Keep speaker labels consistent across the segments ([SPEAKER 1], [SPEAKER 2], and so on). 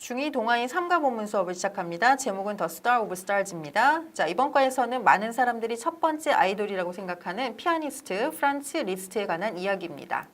[SPEAKER 1] 중2 동아인 3가 본문 수업을 시작합니다. 제목은 The Star of Stars입니다. 자, 이번 과에서는 많은 사람들이 첫 번째 아이돌이라고 생각하는 피아니스트 프란츠 리스트에 관한 이야기입니다.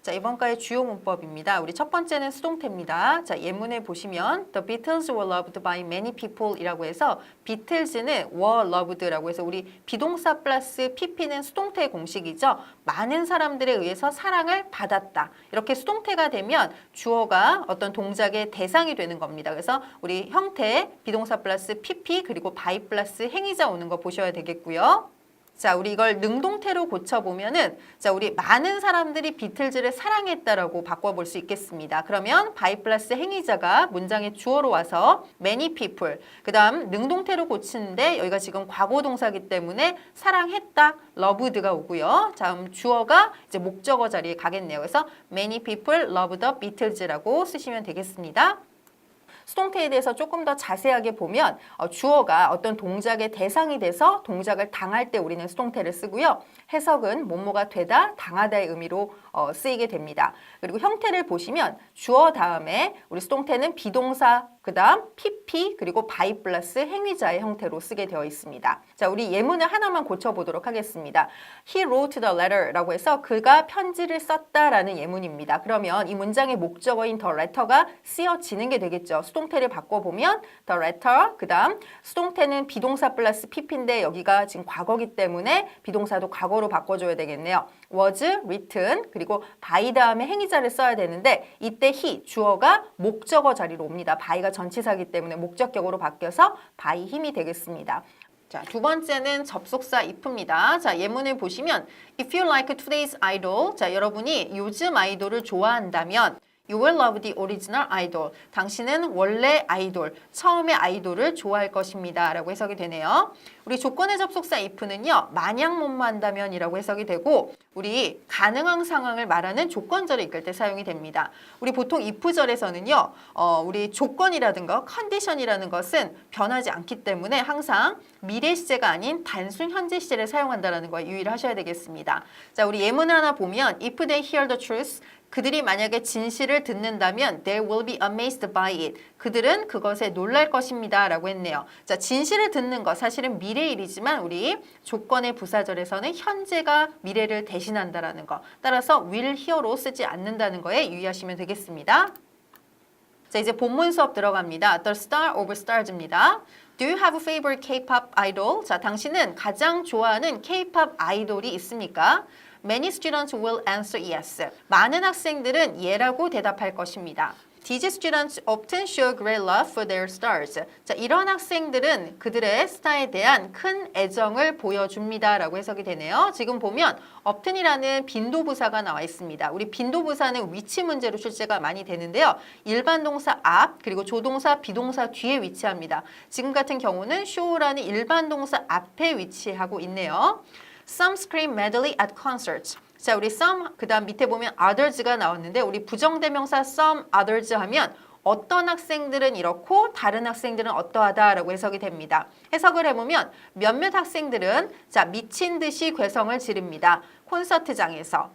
[SPEAKER 1] 자, 이번 과의 주요 문법입니다. 우리 첫 번째는 수동태입니다. 자, 예문을 보시면 The Beatles were loved by many people 이라고 해서 비틀즈는 were loved라고 해서 우리 비동사 플러스 pp는 수동태 공식이죠. 많은 사람들에 의해서 사랑을 받았다. 이렇게 수동태가 되면 주어가 어떤 동작의 대상이 되는 겁니다. 그래서 우리 형태 비동사 플러스 pp 그리고 by 플러스 행위자 오는 거 보셔야 되겠고요. 자, 우리 이걸 능동태로 고쳐보면은, 자, 우리 많은 사람들이 비틀즈를 사랑했다라고 바꿔볼 수 있겠습니다. 그러면 by 플러스 행위자가 문장의 주어로 와서 many people. 그 다음 능동태로 고치는데 여기가 지금 과거 동사기 때문에 사랑했다, loved가 오고요. 다음 주어가 이제 목적어 자리에 가겠네요. 그래서 many people love the Beatles라고 쓰시면 되겠습니다. 수동태에 대해서 조금 더 자세하게 보면 어, 주어가 어떤 동작의 대상이 돼서 동작을 당할 때 우리는 수동태를 쓰고요. 해석은 뭐뭐가 되다, 당하다의 의미로 어, 쓰이게 됩니다. 그리고 형태를 보시면 주어 다음에 우리 수동태는 비동사 그 다음 pp 그리고 by 플러스 행위자의 형태로 쓰게 되어 있습니다. 자, 우리 예문을 하나만 고쳐보도록 하겠습니다. He wrote the letter라고 해서 그가 편지를 썼다라는 예문입니다. 그러면 이 문장의 목적어인 the letter가 쓰여지는 게 되겠죠. 태를 바꿔보면 the letter 그 다음 수동태는 비동사 플러스 pp인데 여기가 지금 과거기 때문에 비동사도 과거로 바꿔줘야 되겠네요. was written 그리고 by 다음에 행위자를 써야 되는데 이때 he 주어가 목적어 자리로 옵니다. by가 전치사기 때문에 목적격으로 바뀌어서 by 힘이 되겠습니다. 자, 두 번째는 접속사 if입니다. 자, 예문을 보시면 if you like today's idol. 자, 여러분이 요즘 아이돌을 좋아한다면 You will love the original idol. 당신은 원래 아이돌, 처음의 아이돌을 좋아할 것입니다. 라고 해석이 되네요. 우리 조건의 접속사 if는요, 만약 뭐뭐한다면 이라고 해석이 되고, 우리 가능한 상황을 말하는 조건절을 이끌 때 사용이 됩니다. 우리 보통 if절에서는요, 어, 우리 조건이라든가 컨디션이라는 것은 변하지 않기 때문에 항상 미래 시제가 아닌 단순 현재 시제를 사용한다는 거에 유의를 하셔야 되겠습니다. 자, 우리 예문 하나 보면 if they hear the truth, 그들이 만약에 진실을 듣는다면 they will be amazed by it. 그들은 그것에 놀랄 것입니다. 라고 했네요. 자, 진실을 듣는 것 사실은 미래 일이지만 우리 조건의 부사절에서는 현재가 미래를 대신한다라는 거. 따라서 will hear로 쓰지 않는다는 거에 유의하시면 되겠습니다. 자, 이제 본문 수업 들어갑니다. The Star of Stars입니다. Do you have a favorite K-pop idol? 자, 당신은 가장 좋아하는 K-pop 아이돌이 있습니까? Many students will answer yes. 많은 학생들은 예라고 대답할 것입니다. These students often show great love for their stars. 자, 이런 학생들은 그들의 스타에 대한 큰 애정을 보여줍니다라고 해석이 되네요. 지금 보면 often이라는 빈도부사가 나와 있습니다. 우리 빈도부사는 위치 문제로 출제가 많이 되는데요. 일반 동사 앞 그리고 조동사 비동사 뒤에 위치합니다. 지금 같은 경우는 show라는 일반 동사 앞에 위치하고 있네요. Some scream madly at concerts. 자, 우리 some 그다음 밑에 보면 others가 나왔는데 우리 부정대명사 some others 하면 어떤 학생들은 이렇고 다른 학생들은 어떠하다라고 해석이 됩니다. 해석을 해보면 몇몇 학생들은 자 미친 듯이 괴성을 지릅니다. 콘서트장에서.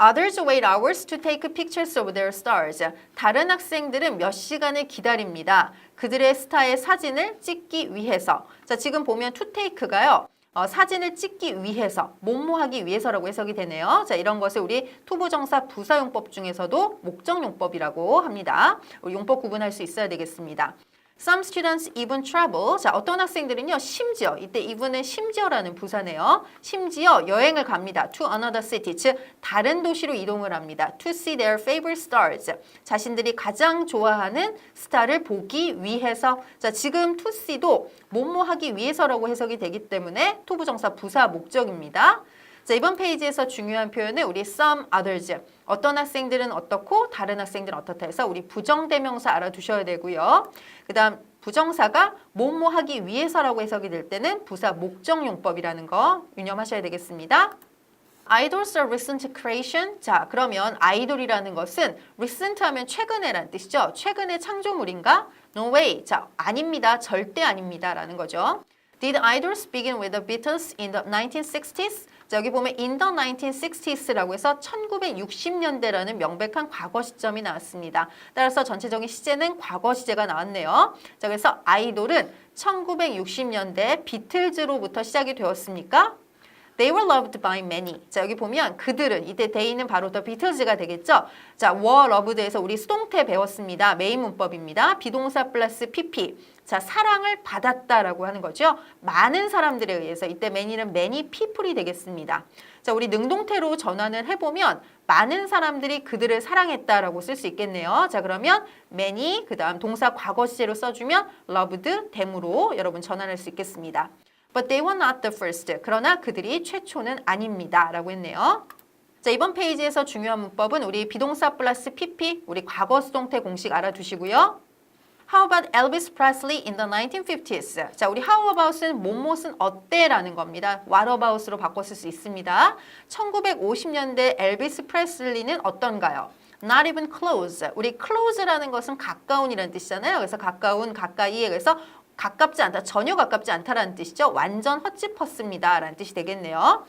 [SPEAKER 1] Others wait hours to take pictures of their stars. 다른 학생들은 몇 시간을 기다립니다. 그들의 스타의 사진을 찍기 위해서. 자, 지금 보면 to take가요. 어, 사진을 찍기 위해서, 뭐뭐하기 위해서라고 해석이 되네요. 자, 이런 것을 우리 투부정사 부사용법 중에서도 목적용법이라고 합니다. 용법 구분할 수 있어야 되겠습니다. Some students even travel. 자, 어떤 학생들은요, 심지어, 이때 even은 심지어라는 부사네요. 심지어 여행을 갑니다. To another city. 즉, 다른 도시로 이동을 합니다. To see their favorite stars. 자신들이 가장 좋아하는 스타를 보기 위해서. 자, 지금 to see도 뭐뭐 하기 위해서라고 해석이 되기 때문에 토부정사 부사 목적입니다. 자, 이번 페이지에서 중요한 표현은 우리 some others. 어떤 학생들은 어떻고 다른 학생들은 어떻다 해서 우리 부정대명사 알아두셔야 되고요. 그 다음 부정사가 뭐뭐 하기 위해서라고 해석이 될 때는 부사 목적용법이라는 거 유념하셔야 되겠습니다. Idols are recent creation. 자, 그러면 아이돌이라는 것은 recent 하면 최근에라는 뜻이죠. 최근의 창조물인가? No way. 자, 아닙니다. 절대 아닙니다. 라는 거죠. Did idols begin with the Beatles in the 1960s? 자, 여기 보면 in the 1960s라고 해서 1960년대라는 명백한 과거 시점이 나왔습니다. 따라서 전체적인 시제는 과거 시제가 나왔네요. 자, 그래서 아이돌은 1960년대 비틀즈로부터 시작이 되었습니까? They were loved by many. 자, 여기 보면 그들은 이때 they는 바로 더 비틀즈가 되겠죠. 자, were loved에서 우리 수동태 배웠습니다. 메인 문법입니다. 비동사 플러스 pp. 자, 사랑을 받았다라고 하는 거죠. 많은 사람들에 의해서 이때 many는 many people이 되겠습니다. 자, 우리 능동태로 전환을 해보면 많은 사람들이 그들을 사랑했다라고 쓸 수 있겠네요. 자, 그러면 many 그 다음 동사 과거 시제로 써주면 loved them으로 여러분 전환할 수 있겠습니다. But they were not the first. 그러나 그들이 최초는 아닙니다. 라고 했네요. 자, 이번 페이지에서 중요한 문법은 우리 비동사 플러스 pp, 우리 과거 수동태 공식 알아두시고요. How about Elvis Presley in the 1950s? 자, 우리 how about은 뭐뭇은 어때? 라는 겁니다. what about으로 바꿨을 수 있습니다. 1950년대 엘비스 프레슬리는 어떤가요? Not even close. 우리 close라는 것은 가까운이라는 뜻이잖아요. 그래서 가까운, 가까이에 그래서 가깝지 않다, 전혀 가깝지 않다라는 뜻이죠. 완전 헛짚었습니다. 라는 뜻이 되겠네요.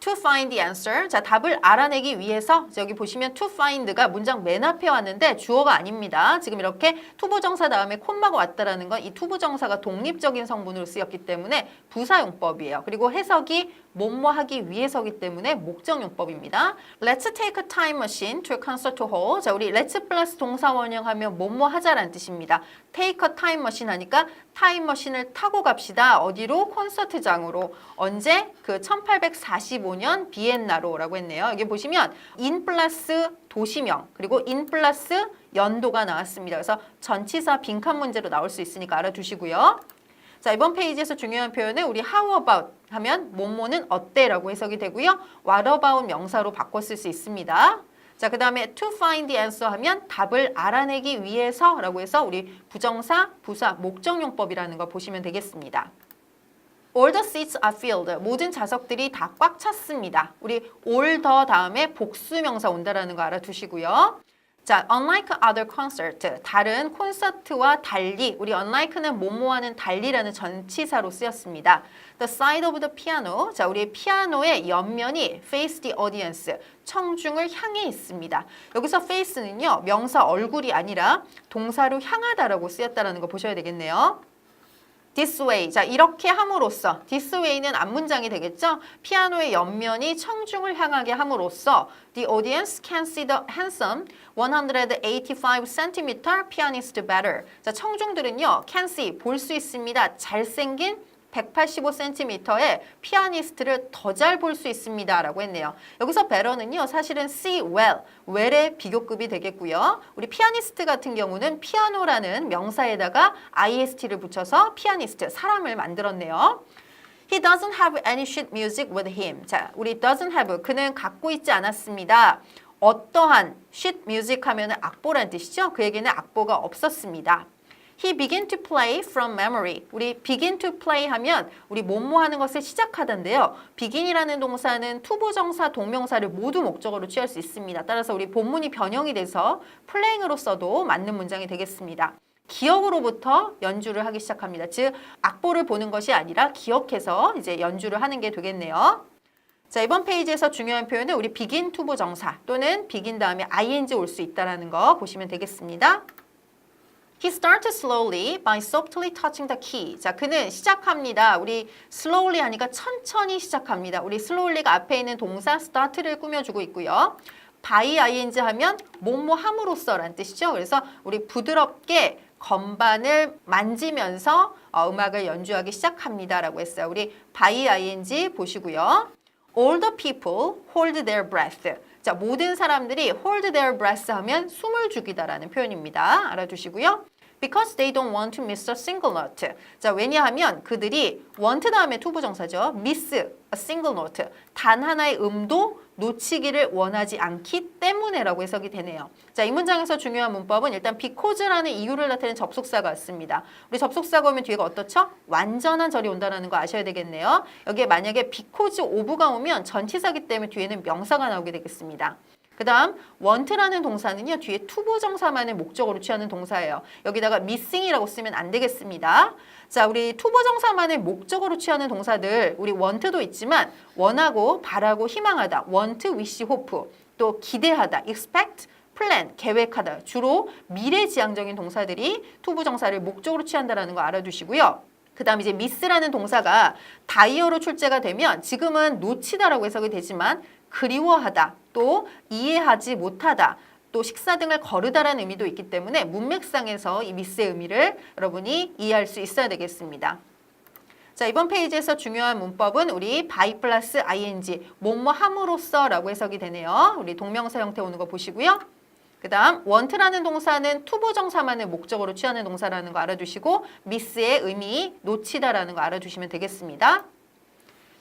[SPEAKER 1] To find the answer. 자, 답을 알아내기 위해서 여기 보시면 to find가 문장 맨 앞에 왔는데 주어가 아닙니다. 지금 이렇게 투부정사 다음에 콤마가 왔다라는 건 이 투부정사가 독립적인 성분으로 쓰였기 때문에 부사용법이에요. 그리고 해석이 뭐뭐 하기 위해서기 때문에 목적 용법입니다. Let's take a time machine to a concert hall. 자, 우리 let's 플러스 동사 원형 하면 뭐뭐 하자라는 뜻입니다. take a time machine 하니까 타임 머신을 타고 갑시다. 어디로? 콘서트장으로. 언제? 그 1845년 비엔나로라고 했네요. 여기 보시면 in 플러스 도시명 그리고 in 플러스 연도가 나왔습니다. 그래서 전치사 빈칸 문제로 나올 수 있으니까 알아두시고요. 자, 이번 페이지에서 중요한 표현은 우리 how about 하면 뭐뭐는 어때라고 해석이 되고요. what about 명사로 바꿔 쓸 수 있습니다. 자, 그 다음에 to find the answer 하면 답을 알아내기 위해서 라고 해서 우리 부정사, 부사, 목적용법이라는 거 보시면 되겠습니다. All the seats are filled. 모든 좌석들이 다 꽉 찼습니다. 우리 all the 다음에 복수명사 온다라는 거 알아두시고요. 자, unlike other concert, 다른 콘서트와 달리 우리 unlike는 뭐뭐와는 달리라는 전치사로 쓰였습니다. The side of the piano, 자, 우리 피아노의 옆면이 face the audience, 청중을 향해 있습니다. 여기서 face는요, 명사 얼굴이 아니라 동사로 향하다라고 쓰였다라는 거 보셔야 되겠네요. This way. 자, 이렇게 함으로써 this way는 앞문장이 되겠죠? 피아노의 옆면이 청중을 향하게 함으로써 the audience can see the handsome 185cm pianist better. 자, 청중들은요, can see 볼 수 있습니다. 잘생긴 185cm의 피아니스트를 더 잘 볼 수 있습니다. 라고 했네요. 여기서 better는요, 사실은 see well, well의 비교급이 되겠고요. 우리 피아니스트 같은 경우는 피아노라는 명사에다가 ist를 붙여서 피아니스트, 사람을 만들었네요. He doesn't have any sheet music with him. 자, 우리 doesn't have, 그는 갖고 있지 않았습니다. 어떠한 sheet music 하면 악보라는 뜻이죠. 그에게는 악보가 없었습니다. He began to play from memory. 우리 begin to play 하면 우리 뭐뭐 하는 것을 시작하던데요. begin이라는 동사는 투부정사, 동명사를 모두 목적으로 취할 수 있습니다. 따라서 우리 본문이 변형이 돼서 playing으로 써도 맞는 문장이 되겠습니다. 기억으로부터 연주를 하기 시작합니다. 즉 악보를 보는 것이 아니라 기억해서 이제 연주를 하는 게 되겠네요. 자 이번 페이지에서 중요한 표현은 우리 begin 투부 정사 또는 begin 다음에 ing 올 수 있다라는 거 보시면 되겠습니다. He started slowly by softly touching the key. 자, 그는 시작합니다. 우리 slowly 하니까 천천히 시작합니다. 우리 slowly가 앞에 있는 동사 start를 꾸며주고 있고요. by ing 하면 뭐뭐 함으로써라는 뜻이죠. 그래서 우리 부드럽게 건반을 만지면서 어, 음악을 연주하기 시작합니다라고 했어요. 우리 by ing 보시고요. All the people hold their breath. 자, 모든 사람들이 hold their breath 하면 숨을 죽이다라는 표현입니다. 알아두시고요. Because they don't want to miss a single note. 자, 왜냐하면 그들이 want 다음에 투부정사죠. miss a single note. 단 하나의 음도 놓치기를 원하지 않기 때문에라고 해석이 되네요. 자, 이 문장에서 중요한 문법은 일단 because라는 이유를 나타내는 접속사가 왔습니다. 우리 접속사가 오면 뒤에가 어떻죠? 완전한 절이 온다는 거 아셔야 되겠네요. 여기에 만약에 because of가 오면 전치사기 때문에 뒤에는 명사가 나오게 되겠습니다. 그 다음 want라는 동사는요. 뒤에 투부정사만을 목적으로 취하는 동사예요. 여기다가 missing이라고 쓰면 안 되겠습니다. 자, 우리 투부정사만을 목적으로 취하는 동사들 우리 want도 있지만 원하고 바라고 희망하다 want, wish, hope 또 기대하다 expect, plan, 계획하다 주로 미래지향적인 동사들이 투부정사를 목적으로 취한다라는 거 알아두시고요. 그 다음 이제 미스라는 동사가 다이어로 출제가 되면 지금은 놓치다라고 해석이 되지만 그리워하다 또 이해하지 못하다 또 식사 등을 거르다라는 의미도 있기 때문에 문맥상에서 이 미스의 의미를 여러분이 이해할 수 있어야 되겠습니다. 자 이번 페이지에서 중요한 문법은 우리 by 플러스 ing 뭐뭐 함으로써 라고 해석이 되네요. 우리 동명사 형태 오는 거 보시고요. 그 다음 want라는 동사는 투부정사만을 목적으로 취하는 동사라는 거 알아두시고 miss의 의미 놓치다라는 거 알아두시면 되겠습니다.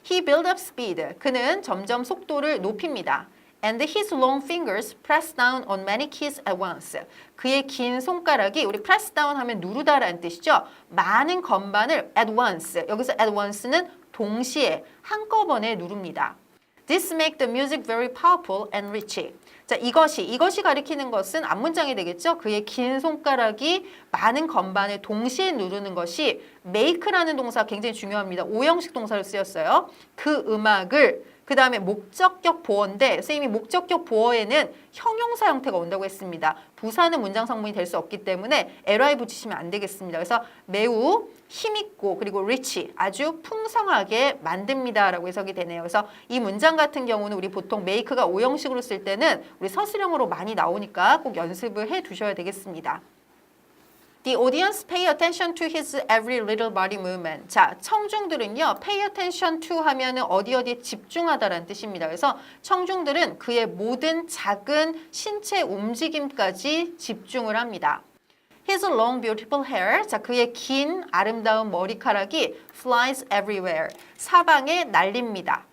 [SPEAKER 1] He built up speed. 그는 점점 속도를 높입니다. And his long fingers pressed down on many keys at once. 그의 긴 손가락이 우리 press down 하면 누르다라는 뜻이죠. 많은 건반을 at once. 여기서 at once는 동시에 한꺼번에 누릅니다. This make the music very powerful and rich. 자, 이것이 이것이 가리키는 것은 앞문장이 되겠죠. 그의 긴 손가락이 많은 건반을 동시에 누르는 것이 make라는 동사 굉장히 중요합니다. 오형식 동사로 쓰였어요. 그 음악을 그 다음에 목적격 보어인데 선생님이 목적격 보어에는 형용사 형태가 온다고 했습니다. 부사는 문장 성분이 될 수 없기 때문에 ly 붙이시면 안 되겠습니다. 그래서 매우 힘있고 그리고 rich 아주 풍성하게 만듭니다 라고 해석이 되네요. 그래서 이 문장 같은 경우는 우리 보통 make가 오형식으로 쓸 때는 우리 서술형으로 많이 나오니까 꼭 연습을 해 두셔야 되겠습니다. The audience pay attention to his every little body movement. 자, 청중들은요, pay attention to 하면은 어디 어디에 집중하다라는 뜻입니다. 그래서 청중들은 그의 모든 작은 신체 움직임까지 집중을 합니다. His long beautiful hair, 자 그의 긴 아름다운 머리카락이 flies everywhere, 사방에 날립니다.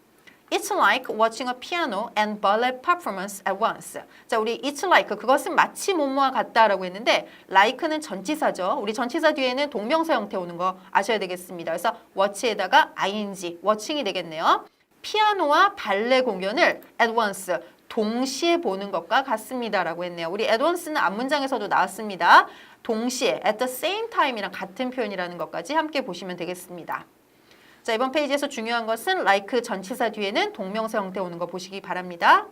[SPEAKER 1] It's like watching a piano and ballet performance at once. 자, 우리 it's like 그것은 마치 뭐뭐와 같다라고 했는데 like는 전치사죠. 우리 전치사 뒤에는 동명사 형태 오는 거 아셔야 되겠습니다. 그래서 watch에다가 ing, watching이 되겠네요. 피아노와 발레 공연을 at once 동시에 보는 것과 같습니다라고 했네요. 우리 at once는 앞문장에서도 나왔습니다. 동시에 at the same time이랑 같은 표현이라는 것까지 함께 보시면 되겠습니다. 자, 이번 페이지에서 중요한 것은 like 전치사 뒤에는 동명사 형태 오는 거 보시기 바랍니다.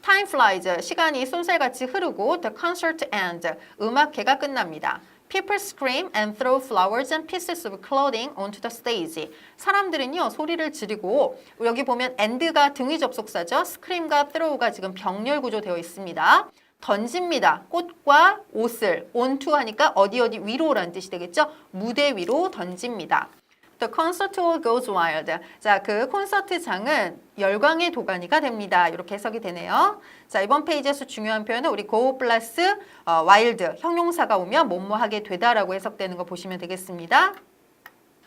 [SPEAKER 1] Time flies. 시간이 쏜살같이 흐르고 the concert ends. 음악회가 끝납니다. People scream and throw flowers and pieces of clothing onto the stage. 사람들은요 소리를 지르고 여기 보면 and가 등위 접속사죠. scream과 throw가 지금 병렬 구조되어 있습니다. 던집니다. 꽃과 옷을 onto 하니까 어디 어디 위로라는 뜻이 되겠죠. 무대 위로 던집니다. The concert hall goes wild. 자, 그 콘서트장은 열광의 도가니가 됩니다. 이렇게 해석이 되네요. 자, 이번 페이지에서 중요한 표현은 우리 go 플러스 어, wild 형용사가 오면 뭐뭐하게 되다라고 해석되는 거 보시면 되겠습니다.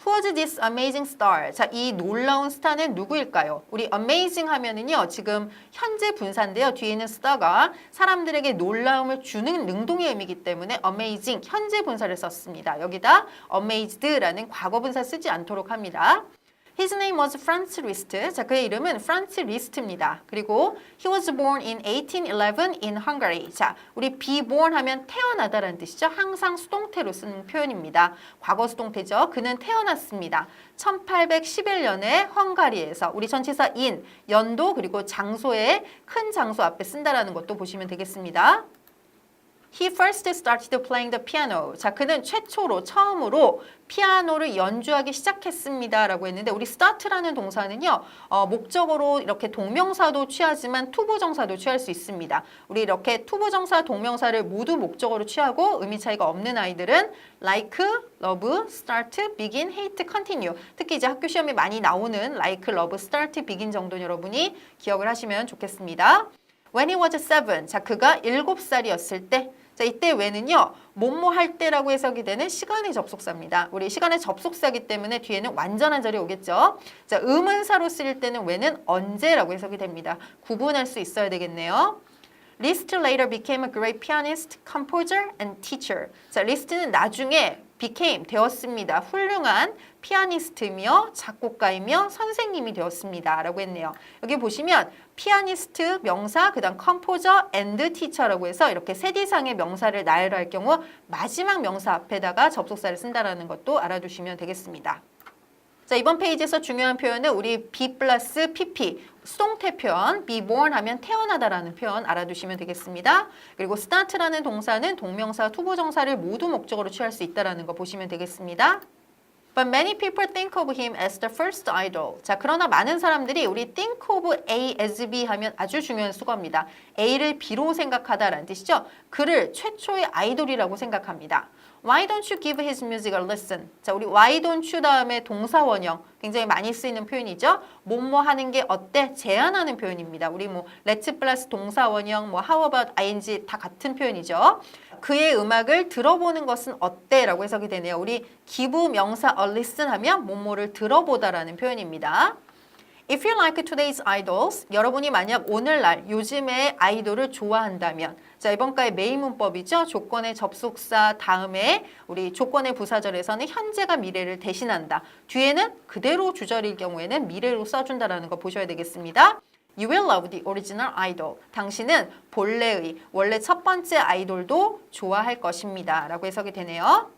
[SPEAKER 1] Who was this amazing star? 자, 이 놀라운 스타는 누구일까요? 우리 amazing 하면은요, 지금 현재 분사인데요. 뒤에 있는 star가 사람들에게 놀라움을 주는 능동의 의미이기 때문에 amazing, 현재 분사를 썼습니다. 여기다 amazed라는 과거 분사 쓰지 않도록 합니다. His name was Franz Liszt. 자, 그의 이름은 프란츠 리스트입니다. 그리고 he was born in 1811 in Hungary. 자, 우리 be born 하면 태어나다라는 뜻이죠. 항상 수동태로 쓰는 표현입니다. 과거 수동태죠. 그는 태어났습니다. 1811년에 헝가리에서 우리 전치사 in, 연도 그리고 장소에 큰 장소 앞에 쓴다라는 것도 보시면 되겠습니다. He first started playing the piano. 자, 그는 최초로 처음으로 피아노를 연주하기 시작했습니다라고 했는데 우리 start라는 동사는요. 어, 목적으로 이렇게 동명사도 취하지만 투부정사도 취할 수 있습니다. 우리 이렇게 투부정사, 동명사를 모두 목적으로 취하고 의미 차이가 없는 아이들은 like, love, start, begin, hate, continue. 특히 이제 학교 시험에 많이 나오는 like, love, start, begin 정도는 여러분이 기억을 하시면 좋겠습니다. When he was seven, 자 그가 일곱 살이었을 때, 자 이때 when은요 뭐뭐 할 때라고 해석이 되는 시간의 접속사입니다. 우리 시간의 접속사기 때문에 뒤에는 완전한 자리 오겠죠. 자 의문사로 쓰일 때는 when은 언제라고 해석이 됩니다. 구분할 수 있어야 되겠네요. Liszt later became a great pianist, composer, and teacher. 자, 리스트는 나중에 became 되었습니다. 훌륭한 피아니스트며 작곡가이며 선생님이 되었습니다. 라고 했네요. 여기 보시면 피아니스트 명사, 그다음 컴포저 앤드 티처라고 해서 이렇게 세디상의 명사를 나열할 경우 마지막 명사 앞에다가 접속사를 쓴다라는 것도 알아두시면 되겠습니다. 자, 이번 페이지에서 중요한 표현은 우리 be 플러스 pp 수동태 표현 be born 하면 태어나다라는 표현 알아두시면 되겠습니다. 그리고 start라는 동사는 동명사, 투부정사를 모두 목적으로 취할 수 있다라는 거 보시면 되겠습니다. But many people think of him as the first idol. 자, 그러나 많은 사람들이 우리 think of A as B 하면 아주 중요한 수거입니다. A를 B로 생각하다라는 뜻이죠. 그를 최초의 아이돌이라고 생각합니다. Why don't you give his music a listen? 자, 우리 why don't you 다음에 동사 원형 굉장히 많이 쓰이는 표현이죠. 뭐뭐 하는 게 어때? 제안하는 표현입니다. 우리 뭐 let's 플러스 동사 원형, 뭐 how about ing 다 같은 표현이죠. 그의 음악을 들어보는 것은 어때? 라고 해석이 되네요. 우리 give 명사 a listen 하면 뭐뭐를 들어보다라는 표현입니다. If you like today's idols, 여러분이 만약 오늘날 요즘의 아이돌을 좋아한다면 자 이번가의 메인 문법이죠. 조건의 접속사 다음에 우리 조건의 부사절에서는 현재가 미래를 대신한다. 뒤에는 그대로 주절일 경우에는 미래로 써준다라는 거 보셔야 되겠습니다. You will love the original idol. 당신은 본래의 원래 첫 번째 아이돌도 좋아할 것입니다. 라고 해석이 되네요.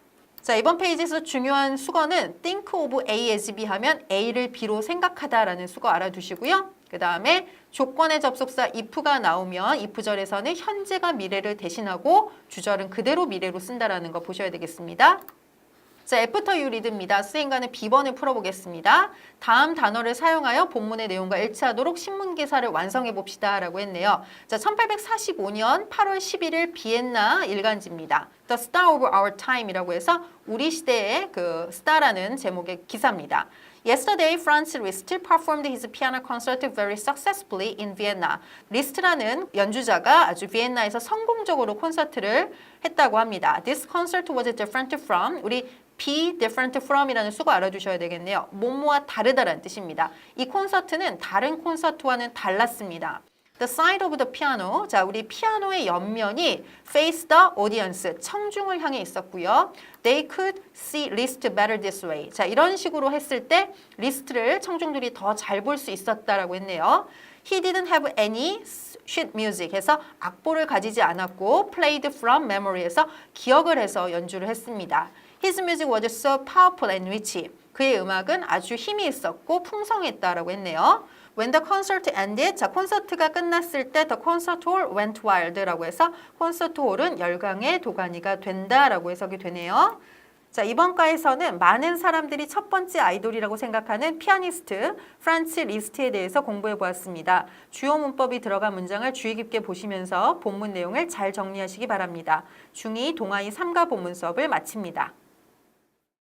[SPEAKER 1] 자 이번 페이지에서 중요한 수거는 think of A as B 하면 A를 B로 생각하다라는 수거 알아두시고요. 그 다음에 조건의 접속사 if가 나오면 if절에서는 현재가 미래를 대신하고 주절은 그대로 미래로 쓴다라는 거 보셔야 되겠습니다. 자, 애프터 유 리드입니다. 수행간의 B번을 풀어보겠습니다. 다음 단어를 사용하여 본문의 내용과 일치하도록 신문 기사를 완성해 봅시다. 라고 했네요. 자, 1845년 8월 11일 비엔나 일간지입니다. The Star of Our Time이라고 해서 우리 시대의 그 스타라는 제목의 기사입니다. Yesterday, Franz Liszt performed his piano concert very successfully in Vienna. 리스트라는 연주자가 아주 비엔나에서 성공적으로 콘서트를 했다고 합니다. This concert was different from 우리 be different from이라는 수고 알아두셔야 되겠네요. 뭐뭐와 다르다라는 뜻입니다. 이 콘서트는 다른 콘서트와는 달랐습니다. The side of the piano. 자, 우리 피아노의 옆면이 face the audience. 청중을 향해 있었고요. They could see Liszt better this way. 자, 이런 식으로 했을 때 리스트를 청중들이 더 잘 볼 수 있었다라고 했네요. He didn't have any sheet music 해서 악보를 가지지 않았고 played from memory에서 기억을 해서 연주를 했습니다. His music was so powerful and rich. 그의 음악은 아주 힘이 있었고 풍성했다라고 했네요. When the concert ended, 자 콘서트가 끝났을 때 the concert hall went wild라고 해서 콘서트 홀은 열광의 도가니가 된다라고 해석이 되네요. 자 이번 과에서는 많은 사람들이 첫 번째 아이돌이라고 생각하는 피아니스트 프란츠 리스트에 대해서 공부해 보았습니다. 주요 문법이 들어간 문장을 주의 깊게 보시면서 본문 내용을 잘 정리하시기 바랍니다. 중2 동아이 3가 본문 수업을 마칩니다.